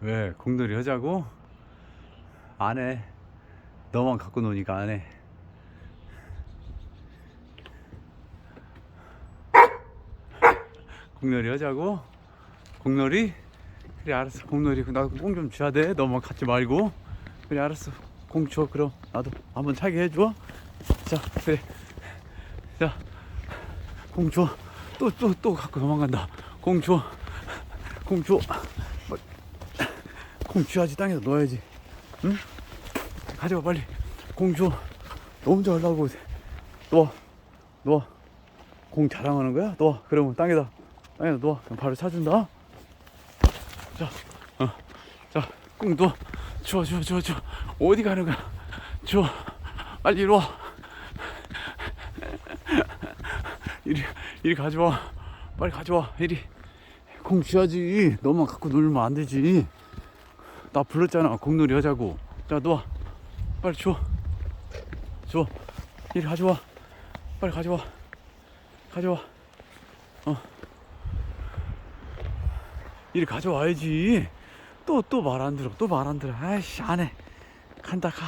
왜 공놀이 하자고? 안 해. 너만 갖고 노니까 안 해. 공놀이 하자고? 공놀이? 그래 알았어. 공놀이. 나도 공좀 줘야 돼. 너만 갖지 말고. 그래 알았어. 공 줘 그럼. 나도 한번 차게 해줘. 자 그래. 자공 줘. 또 또 또 갖고 도망간다. 공 줘. 공줘 공 줘야지 땅에다 넣어야지 응? 가져와 빨리 공줘너 혼자 하려고 놓아 놓아 공 자랑하는 거야? 놓아 그러면 땅에다 땅에다 놓아 그럼 바로 차준다 자, 어, 자, 꽁 둬. 줘, 줘, 줘, 줘. 어디 가는 거야? 줘. 빨리 이리 와. 이리, 이리 가져와. 빨리 가져와. 이리. 공 줘야지. 너만 갖고 놀면 안 되지. 나 불렀잖아. 공놀이 하자고. 자, 놓아. 빨리 줘. 줘. 이리 가져와. 빨리 가져와. 가져와. 이리 가져와야지. 또 또 말 안 들어. 또 말 안 들어. 아이씨 안 해. 간다 가.